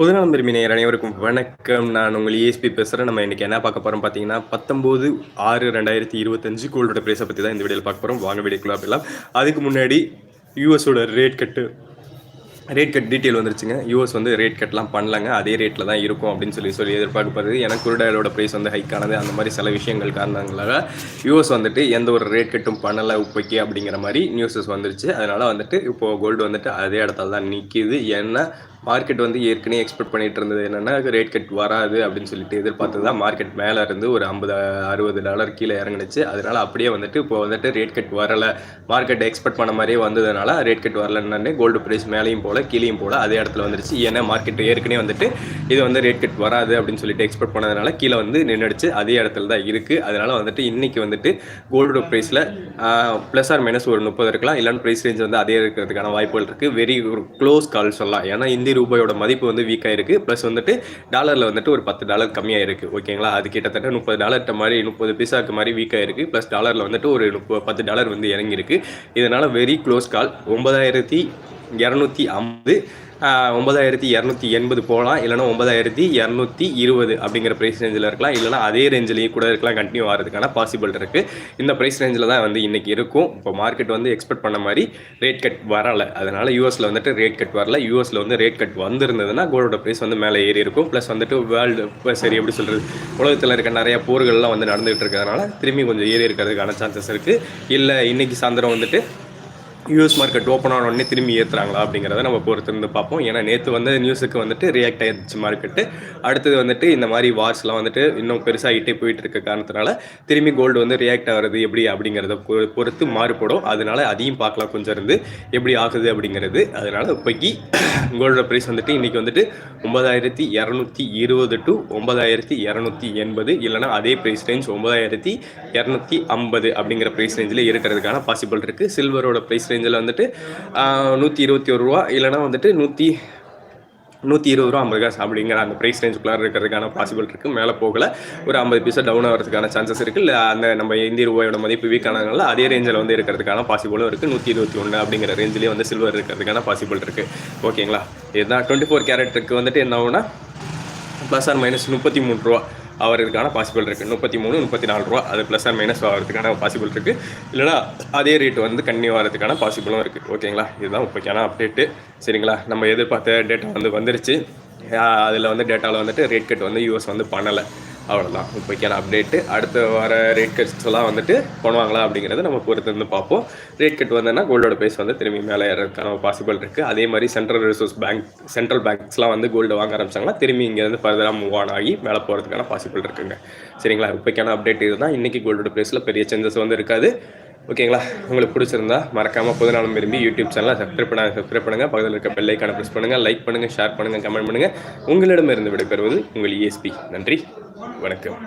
பொதுநலம் விரும்பினர் அனைவருக்கும் வணக்கம். நான் உங்கள் ஏஎஸ்பி பேசுகிறேன் நம்ம இன்றைக்கி என்ன பார்க்க போகிறோம் பார்த்தீங்கன்னா பத்தொம்போது ஆறு ரெண்டாயிரத்தி இருபத்தஞ்சு கோல்டோட ப்ரைஸை பற்றி தான் இந்த வீடியோவில் பார்க்க போகிறோம் வாங்க வீடியோக்குள்ள அப்படிலாம் அதுக்கு முன்னாடி யூஎஸோட rate cut rate cut detail வந்துருச்சுங்க. யூஎஸ் வந்து ரேட் கட்லாம் பண்ணலாங்க. அதே ரேட்டில் தான் இருக்கும் அப்படின்னு சொல்லி சொல்லி எதிர்பார்க்கப்படுது. எனக்கு குருடாயிலோட ப்ரைஸ் வந்து ஹைக் ஆனது. அந்த மாதிரி சில விஷயங்கள் காரணங்களாக யூஎஸ் வந்துட்டு எந்த ஒரு ரேட் கட்டும் பண்ணலை இப்போக்கி அப்படிங்கிற மாதிரி நியூஸஸ் வந்துருச்சு. அதனால் வந்துட்டு இப்போது கோல்டு வந்துட்டு அதே இடத்துல தான் நிற்கிது ஏன்னா மார்க்கெட் வந்து ஏற்கனவே எக்ஸ்பெக்ட் பண்ணிட்டு இருந்தது. என்னென்னா ரேட் கட் வராது அப்படின்னு சொல்லிட்டு எதிர்பார்த்து தான் மார்க்கெட் மேலே இருந்து ஒரு ஐம்பது அறுபது டாலர் கீழே இறங்குனுச்சு. அதனால் அப்படியே வந்துட்டு இப்போ வந்துட்டு ரேட் கட் வரலை. மார்க்கெட் எக்ஸ்பெக்ட் பண்ண மாதிரியே வந்ததுனால ரேட் கட் வரலன்னு கோல்டு ப்ரைஸ் மேலேயும் போல கீழேயும் போல அதே இடத்துல வந்துருச்சு. ஏன்னா மார்க்கெட் ஏற்கனவே வந்துட்டு இது வந்து ரேட் கட் வராது அப்படின்னு சொல்லிட்டு எக்ஸ்பெக்ட் பண்ணதுனால கீழே வந்து நின்றுடுச்சு அதே இடத்துல தான் இருக்குது அதனால் வந்துட்டு இன்றைக்கி வந்துட்டு கோல்டு ப்ரைஸில் ப்ளஸ் ஆர் மைனஸ் ஒரு முப்பது இருக்கலாம். இல்லைன்னு ப்ரைஸ் ரேஞ்ச் வந்து அதே இருக்கிறதுக்கான வாய்ப்புகள் இருக்குது வெரி ஒரு க்ளோஸ் கால் சொல்லலாம். ஏன்னா இந்திய ரூபாயோட மதிப்பு வந்து வீக் ஆயிருக்கு. ப்ளஸ் வந்துட்டு டாலரில் வந்துட்டு ஒரு பத்து டாலர் கம்மியாக இருக்குது ஓகேங்களா அது கிட்டத்தட்ட முப்பது டாலர்கிட்ட மாதிரி முப்பது பைசாக்கு மாதிரி வீக் ஆயிருக்கு. ப்ளஸ் டாலரில் வந்துட்டு ஒரு முப்பது பத்து டாலர் வந்து இறங்கியிருக்கு. இதனால் வெரி க்ளோஸ் கால் ஒன்பதாயிரத்தி இரநூத்தி ஐம்பது ஒன்பதாயிரத்தி இரநூத்தி எண்பது போகலாம். இல்லைனா ஒன்பதாயிரத்தி இரநூத்தி இருபது அப்படிங்கிற ப்ரைஸ் ரேஞ்சில் இருக்கலாம். இல்லைனா அதே ரேஞ்சிலேயே கூட இருக்கலாம். கண்டினியூ ஆகிறதுக்கான பாசிபிள் இருக்குது இந்த ப்ரைஸ் ரேஞ்சில் தான் வந்து இன்றைக்கி இருக்கும். இப்போ மார்க்கெட் வந்து எக்ஸ்பெக்ட் பண்ண மாதிரி ரேட் கட் வரலை. அதனால் யூஎஸில் வந்துட்டு ரேட் கட் வரல. யூஎஸில் வந்து ரேட் கட் வந்திருந்ததுன்னா கோல்டோட ப்ரைஸ் வந்து மேலே ஏறி இருக்கும். ப்ளஸ் வந்துட்டு வேர்ல்டு சரி எப்படி சொல்கிறது உலகத்தில் இருக்க நிறைய போர்கள்லாம் வந்து நடந்துகிட்டு இருக்கிறதுனால திரும்பி கொஞ்சம் ஏறி இருக்கிறதுக்கான சான்சஸ் இருக்குது இல்லை இன்றைக்கி சாயந்தரம் வந்துட்டு யூஎஸ் மார்க்கெட் ஓப்பன் ஆன உடனே திரும்பி ஏற்றுறாங்களா அப்படிங்கிறத நம்ம பொறுத்து இருந்து பார்ப்போம். ஏன்னா நேற்று வந்து நியூஸுக்கு வந்துட்டு ரியாக்ட் ஆயிடுச்சு மார்க்கெட்டு அடுத்தது வந்துட்டு இந்த மாதிரி வார்ஸ்லாம் வந்துட்டு இன்னும் பெருசாகிட்டே போயிட்டு இருக்க காரணத்தினால திரும்பி கோல்டு வந்து ரியாக்ட் ஆகிறது எப்படி அப்படிங்கிறத பொறுத்து மாறுபடும். அதனால அதையும் பார்க்கலாம் கொஞ்சம் இருந்து எப்படி ஆகுது அப்படிங்கிறது. அதனால இப்போக்கி கோல்டோட ப்ரைஸ் வந்துட்டு இன்றைக்கி வந்துட்டு ஒன்பதாயிரத்தி இரநூத்தி இருபது டு ஒன்பதாயிரத்தி இரநூத்தி எண்பது. இல்லைனா அதே ப்ரைஸ் ரேஞ்ச் ஒன்பதாயிரத்தி இரநூத்தி ஐம்பது அப்படிங்கிற ப்ரைஸ் ரேஞ்சில் இருக்கிறதுக்கான பாசிபிள் இருக்குது சில்வரோட ப்ரைஸ் ரேஞ்ச் ரேஞ்சில் வந்துட்டு நூற்றி இருபத்தி ஒரு ரூபா இல்லைனா வந்துட்டு நூற்றி நூற்றி இருபது ரூபா ஐம்பது காசு அப்படிங்கிற அந்த ப்ரைஸ் ரேஞ்சுக்குள்ளார இருக்கிறதுக்கான பாசிபிள் இருக்குது மேலே போகல. ஒரு ஐம்பது பீஸாக டவுன் ஆகிறதுக்கான சான்சஸ் இருக்குது இல்லை அந்த நம்ம இந்திய ரூபாயோட மதிப்பு வீக் ஆனதுனால அதே ரேஞ்சில் வந்து இருக்கிறதுக்கான பாசிபிளும் இருக்குது நூற்றி இருபத்தி ஒன்று அப்படிங்கிற ரேஞ்சிலேயே வந்து சில்வர் இருக்கிறதுக்கான பாசிபிள் இருக்குது ஓகேங்களா இதுதான் டுவெண்ட்டி ஃபோர் கேரட்டுக்கு வந்துட்டு என்ன ஆகுனா ப்ளஸ் ஆர் மைனஸ் முப்பத்தி மூணு ரூபா. ஆகிறதுக்கான பாசிபிள் இருக்குது முப்பத்தி மூணு முப்பத்தி நாலு ரூபா. அது ப்ளஸ் அண்ட் மைனஸ் ஆகிறதுக்கான பாசிபிள் இருக்குது இல்லைனா அதே ரேட் வந்து கன்னியூ ஆகிறதுக்கான பாசிபிளும் இருக்குது ஓகேங்களா இதுதான் இப்போக்கான அப்டேட்டு சரிங்களா? நம்ம எதிர்பார்த்த டேட்டா வந்து வந்துருச்சு. அதில் வந்து டேட்டாவில் வந்துட்டு ரேட் கட் வந்து யூஎஸ் வந்து பண்ணலை. அவ்வளோதான் இப்போக்கான அப்டேட்டு அடுத்த வர ரேட் கட்ஸ் எல்லாம் வந்துட்டு பண்ணுவாங்களா அப்படிங்கிறத நம்ம பொறுத்து வந்து பார்ப்போம் ரேட் கட் வந்தோன்னா கோல்டோட பேஸ் வந்து திரும்பி மேலே ஏறதுக்கான பாசிபிள் இருக்குது அதே மாதிரி சென்ட்ரல் ரிசோர்ஸ் பேங்க் சென்ட்ரல் பேங்க்ஸ்லாம் வந்து கோல்டு வாங்க ஆரம்பிச்சாங்கன்னா திரும்பி இங்கேருந்து ஃபர்தராக மூவ் ஆன் ஆகி மேலே போகிறதுக்கான பாசிபிள் இருக்குங்க. சரிங்களா? இப்போக்கான அப்டேட் இதுதான். இன்றைக்கி கோல்டோட பேஸில் பெரிய சேஞ்சஸ் வந்து இருக்காது. ஓகேங்களா? உங்களுக்கு பிடிச்சிருந்தா மறக்காமல் புதுநாளும் விரும்பி யூடியூப் சேனலை சப்ஸ்கிரைப் பண்ண சப்ஸ்கிரைப் பண்ணுங்கள் பக்கத்தில் இருக்க பெல்லைக்கான ப்ரெஸ் பண்ணுங்கள் லைக் பண்ணுங்கள் ஷேர் பண்ணுங்கள் கமெண்ட் பண்ணுங்கள் உங்களிடமிருந்து விடைபெறுவது உங்கள் இஎஸ்பி நன்றி. வணக்கம்.